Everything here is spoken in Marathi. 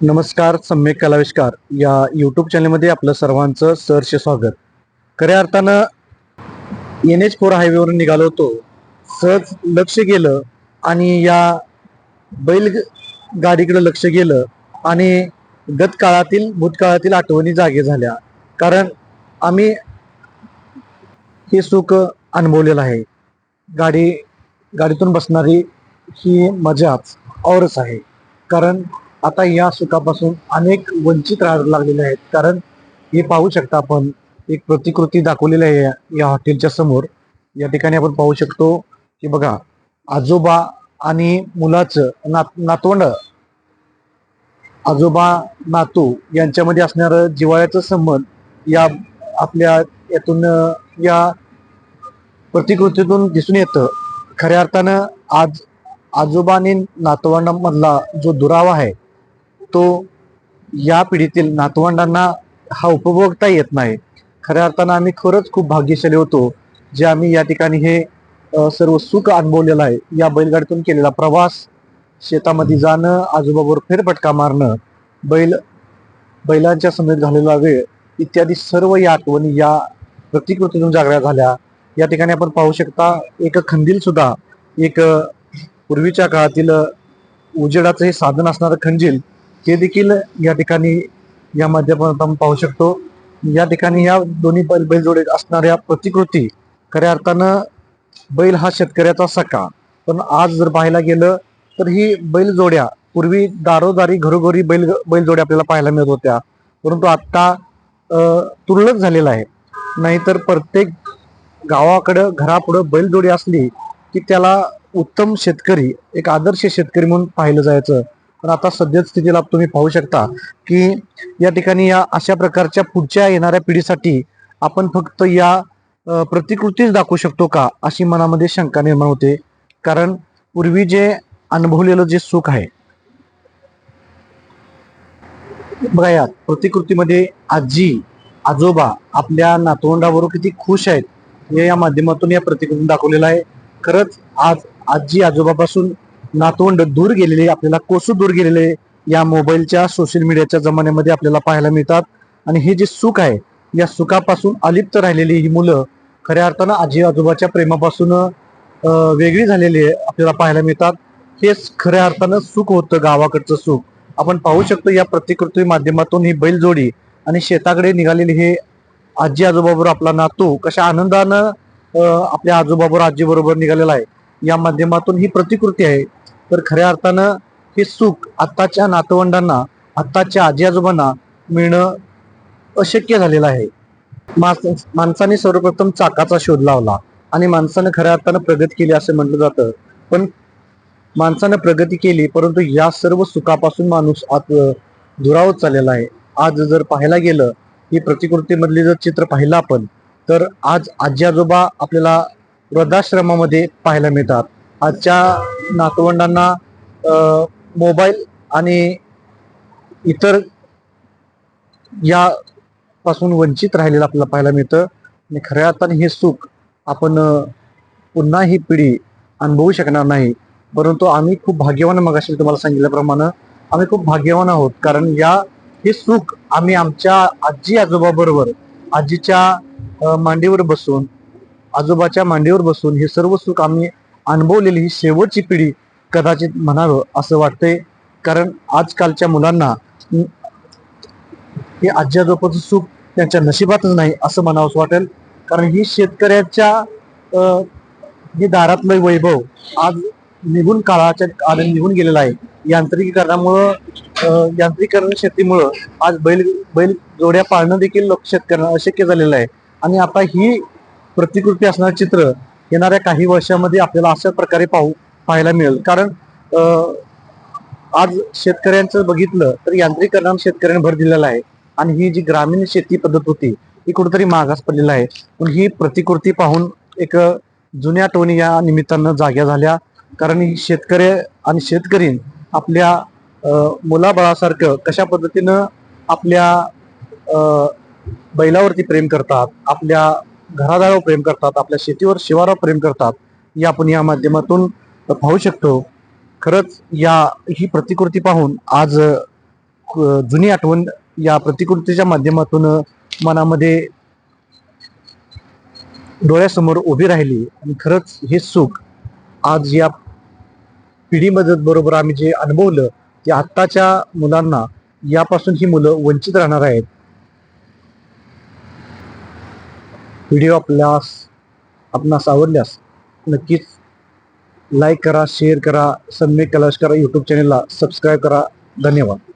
नमस्कार सम्यक कलाविष्कार. या यूट्यूब चॅनलमध्ये आपलं सर्वांचं सहर्ष स्वागत. खऱ्या अर्थानं एन एच फोर हायवेवरून निघालो होतो. सहज लक्ष गेलं आणि या बैल गाडीकडे लक्ष गेलं आणि गतकाळातील भूतकाळातील आठवणी जागे झाल्या. कारण आम्ही हे सुख अनुभवलेलं आहे. गाडी गाडीतून बसणारी ही मजाच औरच आहे. कारण आता या सुखापासून अनेक वंचित राहायला लागलेले आहेत. कारण हे पाहू शकता आपण एक प्रतिकृती दाखवलेली आहे या- हॉटेलच्या समोर. या ठिकाणी आपण पाहू शकतो की बघा आजोबा आणि मुलाचं नात नातवंड. आजोबा नातू यांच्यामध्ये असणारं जिव्हाळ्याचं संबंध या आपल्या यातून या प्रतिकृतीतून दिसून येतं. खऱ्या अर्थानं आज आजोबा आणि नातवंडांमधला जो दुरावा आहे तो या पिढीतील नातवंडांना हा उपभोगता येत नाही. खऱ्या अर्थानं आम्ही खरंच खूप भाग्यशाली होतो जे आम्ही या ठिकाणी हे सर्व सुख अनुभवलेलं आहे. या बैलगाडीतून केलेला प्रवास शेतामध्ये जाणं आजोबाबरोबर फेरफटका मारणं बैल बैलांच्या समेत घाललेला वेळ इत्यादी सर्व या आठवणी या प्रतिकृतीतून जागऱ्या झाल्या. या ठिकाणी आपण पाहू शकता एक खंदील सुद्धा एक पूर्वीच्या काळातील उजेडाचं हे साधन असणारं खंजील ते देखील या ठिकाणी या माध्यमात आपण पाहू शकतो या ठिकाणी या दोन्ही बैल बैलजोडे असणाऱ्या प्रतिकृती खऱ्या अर्थानं बैल हा शेतकऱ्याचा सखा पण आज जर पाहायला गेलं तर ही बैलजोड्या पूर्वी दारोदारी घरोघरी बैल बैलजोड्या आपल्याला पाहायला मिळत होत्या. परंतु आत्ता तुरळक झालेला आहे. नाहीतर प्रत्येक गावाकडं घरापुढं बैलजोडी असली की त्याला उत्तम शेतकरी एक आदर्श शेतकरी म्हणून पाहिलं जायचं. पण आता सध्या स्थितीला तुम्ही पाहू शकता की या ठिकाणी या अशा प्रकारच्या पुढच्या येणाऱ्या पिढीसाठी आपण फक्त या प्रतिकृतीच दाखवू शकतो का अशी मनामध्ये शंका निर्माण होते. कारण पूर्वी जे अनुभवलेलं जे सुख आहे बघा या प्रतिकृतीमध्ये आजी आजोबा आपल्या नातवंडाबरोबर किती खुश आहेत हे या माध्यमातून या प्रतिकृती दाखवलेलं आहे. खरंच आज आजी आजोबापासून नातवंड दूर गेलेले आपल्याला कोसू दूर गेलेले या मोबाईलच्या सोशल मीडियाच्या जमान्यामध्ये आपल्याला पाहायला मिळतात. आणि हे जे सुख आहे या सुखापासून अलिप्त राहिलेली ही मुलं खऱ्या अर्थानं आजी आजोबाच्या प्रेमापासून वेगळी झालेली आहे आपल्याला पाहायला मिळतात. हेच खऱ्या अर्थानं सुख होतं गावाकडचं सुख. आपण पाहू शकतो या प्रतिकृती माध्यमातून ही बैलजोडी आणि शेताकडे निघालेली हे आजी आजोबाबरोबर आपला नातू कशा आनंदानं आपल्या आजोबाबरोबर आजीबरोबर निघालेला आहे. या माध्यमातून ही प्रतिकृती आहे. तर खऱ्या अर्थानं हे सुख आत्ताच्या नातवंडांना आत्ताच्या आजी आजोबांना मिळणं अशक्य झालेलं आहे. मास- माणसाने सर्वप्रथम चाकाचा शोध लावला आणि माणसानं खऱ्या अर्थानं प्रगती केली असं म्हटलं जातं. पण माणसानं प्रगती केली परंतु या सर्व सुखापासून माणूस आत दुरावत चाललेला आहे. आज जर पाहायला गेलं ही प्रतिकृतीमधली जर चित्र पाहिलं आपण तर आज आजी आजोबा आपल्याला वृद्धाश्रमामध्ये पाहायला मिळतात. आजच्या नातवंडांना मोबाईल आणि इतर या पासून वंचित राहिलेलं आपल्याला पाहायला मिळतं. आणि खऱ्या अर्थाने हे सुख आपण पुन्हा ही पिढी अनुभवू शकणार नाही. परंतु आम्ही खूप भाग्यवान मग तुम्हाला सांगितल्याप्रमाणे आम्ही खूप भाग्यवान आहोत. कारण या हे सुख आम्ही आमच्या आजी आजोबा बरोबर आजीच्या मांडीवर बसून आजोबाच्या मांडीवर बसून हे सर्व सुख आम्ही अनुभवलेली ही शेवटची पिढी कदाचित म्हणावं असं वाटतंय. कारण आजकालच्या मुलांना हे आजी आजोबाचं सुख त्यांच्या नशिबातच नाही असं म्हणावंच वाटेल. कारण ही शेतकऱ्याच्या हे दारातलं वैभव आज निघून काळाच्या काळाने निघून गेलेला आहे. यांत्रिकीकरणामुळं यांत्रिकीकरण शेतीमुळं आज बैल बैल जोड्या पाळणं देखील लोक शेतकऱ्यांना अशक्य झालेलं आहे. आणि आता ही प्रतिकृती असणारं चित्र येणाऱ्या काही वर्षामध्ये आपल्याला अशा प्रकारे पाहू पाहायला मिळेल. कारण आज शेतकऱ्यांचं बघितलं तर यांत्रिकरणानं शेतकऱ्यांनी भर दिलेला आहे. आणि ही जी ग्रामीण शेती पद्धत होती ही कुठेतरी मागास पडलेली आहे. पण ही प्रतिकृती पाहून एक जुन्या टोनी या निमित्तानं जाग्या झाल्या. कारण ही शेतकरी आणि शेतकरी आपल्या मुलाबाळासारखं कशा पद्धतीनं आपल्या बैलावरती प्रेम करतात आपल्या घरादारावर प्रेम करतात आपल्या शेतीवर शिवारावर प्रेम करतात हे आपण या माध्यमातून पाहू शकतो. खरंच या ही प्रतिकृती पाहून आज क- जुनी आठवण या प्रतिकृतीच्या माध्यमातून मनामध्ये डोळ्यासमोर उभी राहिली आणि खरंच हे सुख आज या पिढीमध्ये बरोबर आम्ही जे अनुभवलं ते आत्ताच्या मुलांना यापासून ही मुलं वंचित राहणार आहेत. व्हिडिओ आपल्यास आपणास आवडल्यास नक्कीच लाईक करा शेअर करा सन्मेक कलाश करा यूट्यूब चॅनलला सबस्क्राईब करा. धन्यवाद.